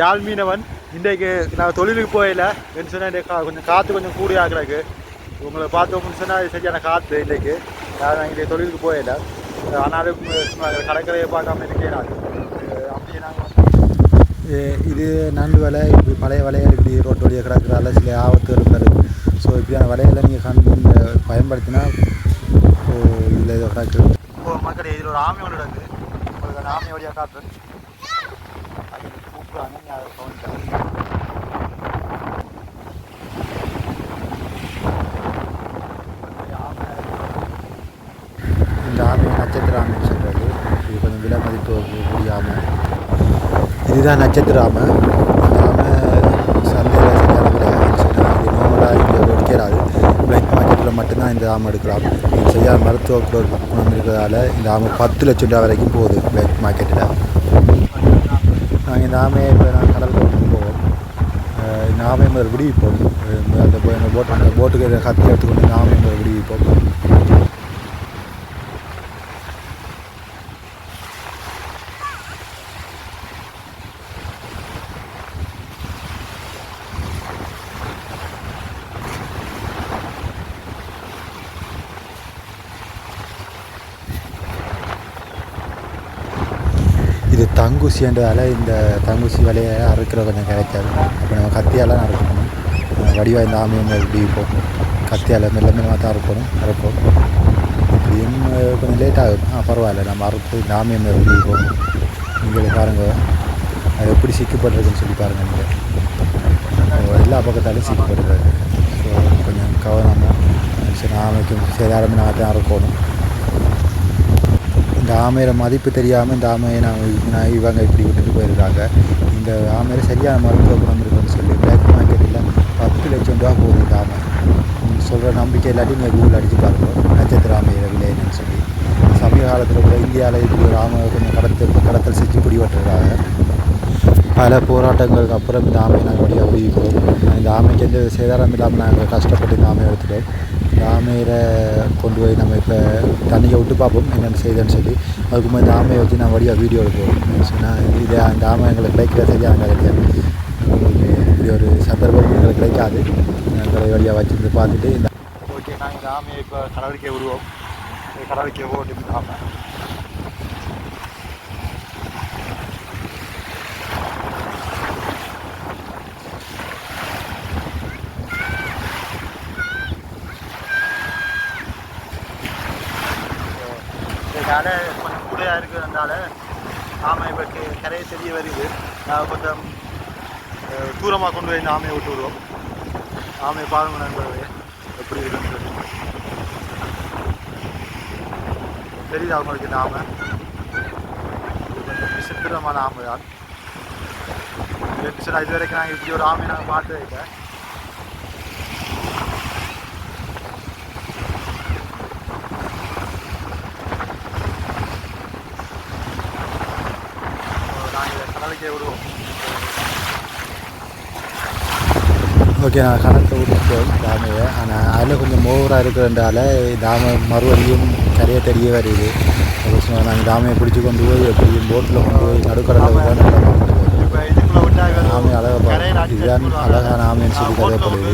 யாழ் மீனவன். இன்றைக்கு நான் தொழிலுக்கு போயில. என்ன சொன்னால் கொஞ்சம் காற்று கொஞ்சம் கூடியாக கிடக்கு உங்களை பார்த்தோம்னு சொன்னால் சரியான காற்று இன்றைக்கு. நான் இன்றைக்கு தொழிலுக்கு போயில. ஆனாலும் கடற்கரையை பார்க்காம இருக்கேன் அப்படியே நாங்கள் இது நண்டு வலை இப்படி பழைய வலைகள் இப்படி ரோட்டு வழியாக கிடக்குறால சில ஆபத்துகள் இருக்குது ஸோ இப்படியான வலைகளை நீங்கள் கண் பயன்படுத்தினா இப்போ இதில் ஏதோ கிடக்கு. இப்போ மக்களே இதில் ஒரு ஆமை ஒன்று கிடக்கு. உங்களுக்கு அந்த ஆமை வழியாக காட்டுறேன் அது கூப்பிட்றாங்க நீ அதை கவனிக்கலாம் இந்த ஆமை நட்சத்திர சொல்கிறது இது கொஞ்சம் விலை மதிப்பு முடியாமல் இதுதான் நட்சத்திர ஆமை இந்த ஆமை சந்தையில் சரியான இது நார்மலாக இங்கே எடுக்கிறாது பிளாக் மார்க்கெட்டில் மட்டும்தான் இந்த ஆமை எடுக்கலாம். இது மருத்துவ குணம் இருக்கிறதால இந்த ஆமை பத்து லட்சம் ரூபா வரைக்கும் போகுது பிளாக் மார்க்கெட்டில் நாங்கள் இந்த ஆமையை இப்போ நாங்கள் கடல் போட்டு போவோம். இந்த ஆமை முதல் விடுவிப்போம். அந்த போட்டு அந்த போட்டுக்கு கத்தி எடுத்துக்கொண்டு இந்த ஆமை முதல் விடுவிப்போம் இது தங்குசின்றதால இந்த தங்குசி வலையை அறுக்கிற கொஞ்சம் கிடைக்காது அப்போ நம்ம கத்தியால் அறுக்கணும். வடிவாக இந்த ஆமையை விடுவிப்போம் கத்தியால் மெல்ல மெல்லமாக தான் அறுக்கணும். அறுப்போம் இப்படியும் கொஞ்சம் லேட் ஆகும் பரவாயில்ல. நம்ம அறுத்து இந்த ஆமையம் எப்படி விடுவிப்போம் நீங்கள் பாருங்கள் அது எப்படி சிக்கப்பட்டிருக்குன்னு சொல்லி பாருங்கள் நீங்கள் எல்லா பக்கத்தாலும் சிக்கப்பட்டிருக்கு ஸோ கொஞ்சம் கவனமாக சரி ஆமைக்கும் சேதாரம் நான் தான் அறுக்கணும். இந்த ஆமையோட மதிப்பு தெரியாமல் இந்த ஆமையை நான் நான் இவங்க இப்படி விட்டுட்டு போயிருக்காங்க. இந்த ஆமையில சரியான மருத்துவ குணம் இருக்குன்னு சொல்லி பிளாக் மார்க்கெட்டில் பத்து லட்சம் ரூபா போகுது இந்த ஆமை. சொல்கிற நம்பிக்கை இல்லாட்டி நீங்கள் கூகுள் அடித்து பாருங்கள் நட்சத்திர ஆமையோட விலை என்னன்னு சொல்லி. சமீப காலத்தில் கூட இந்தியாவில் இப்படி ஒரு ஆமை கொஞ்சம் கடத்தல் கடத்தல் செஞ்சு பிடிபட்டுருக்காங்க பல போராட்டங்களுக்கு அப்புறம் இந்த ஆமையை நாங்கள் வழியாக உதவிக்கிறோம் இந்த ஆமைக்கு எந்த சேதாரம் இல்லாமல் நாங்கள் கஷ்டப்பட்டு இந்த ஆமையை எடுத்துட்டோம். இந்த ஆமையில் கொண்டு போய் நம்ம இப்போ தண்ணியை விட்டு பார்ப்போம். என்னென்ன செய்யுதுன்னு சொல்லி. அதுக்கு இந்த ஆமையை வச்சு நான் வழியாக வீடியோ எடுப்போம் நான் இது அந்த ஆமை எங்களுக்கு கிடைக்கிற சரியான கிடைக்காது இப்படி ஒரு சந்தர்ப்பம் எங்களுக்கு கிடைக்காது. நாங்கள் வழியாக வச்சுருந்து பார்த்துட்டு இந்த ஓகே நாங்கள் இந்த ஆமையை இப்போ கடற்கை விடுவோம். கடற்கை ஓட்டு ஆமை. இதனால் கொஞ்சம் கூடையாக இருக்கிறதுனால ஆமை இப்போ கே- கரையை தெரிய வருது. நான் கொஞ்சம் தூரமாக கொண்டு போய் இந்த ஆமையை விட்டு விடுவோம். ஆமையை பாருங்க நண்பர்களே எப்படி இருக்குன்னு சொல்லி தெரியுது அவங்களுக்கு இந்த ஆமை? கொஞ்சம் விசித்திரமான ஆமை தான் சார் இது வரைக்கும் நாங்கள் இப்படி ஒரு ஆமையை நாங்கள் பார்த்ததே இல்லை நாங்கள் கடலுக்கே விடுவோம் ஓகே நான் கடலுக்கு விட்டுட்டோம் தாமையை ஆனால் அதில் கொஞ்சம் ஓவராக இருக்கிறதால தாமை மறுபடியும் கரையை தெரிய வருது. அப்போ ஸோ நாங்கள் தாமையை பிடிச்சி கொண்டு போய் எப்படியும் போட்டில் கொண்டு போய் நடுக்கடலில் பார்க்கணும் ஆமை அழகாக இதுதான் அழகான ஆமைன்னு சொல்லி கதைப்படுது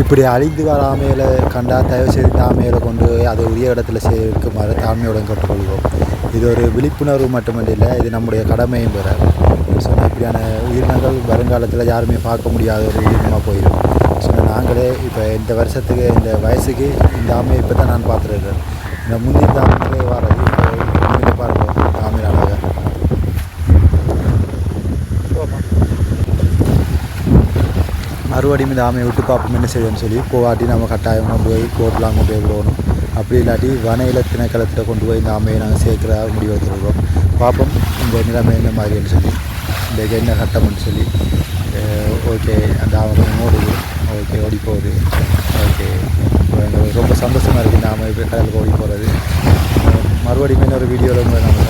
இப்படி அழிந்து வர ஆமையில் கண்டா தயவு செய்து தாமையில் கொண்டு போய் அதை உரிய இடத்துல சேர்க்குமாறு தாழ்மையுடன் கற்றுக்கொள்வோம் இது ஒரு விழிப்புணர்வு மட்டுமல்ல இது நம்முடைய கடமையும் பெற ஸோ இப்படியான உயிரினங்கள் வருங்காலத்தில் யாருமே பார்க்க முடியாத ஒரு உயிரினமாக போயிடும். ஸோ நாங்களே இப்போ இந்த வருஷத்துக்கு இந்த வயசுக்கு இந்த ஆமையை இப்போ தான் நான் பார்த்துருக்கேன் இந்த முந்தைய தாமையிலே வர்றது இப்போ நீங்களே பாருங்க ஆமையில் அழகாக மறுபடியும் இந்த ஆமையை விட்டு பார்ப்போம் என்ன செய்யணும்னு சொல்லி போவாட்டி நம்ம கட்டாயம் போய் கோர்ட்லாம் கொண்டு போய் விடணும் அப்படி இல்லாட்டி வனையில திணைக்களத்தில் கொண்டு போய் இந்த ஆமையை நாங்கள் சேர்க்குற முடிவு எடுத்துருக்கோம் பார்ப்போம் இந்த நிலைமை என்ன மாதிரின்னு சொல்லி இந்த என்ன கட்டம்னு சொல்லி ஓகே அந்த ஆமை ஓடுது ஓகே ஓடி போகுது ஓகே ரொம்ப சந்தோஷமாக இருக்குது நாம இப்போ கடலுக்கு ஓடி போகிறது மறுபடியும் இன்னொரு வீடியோவில் உங்களை நம்ம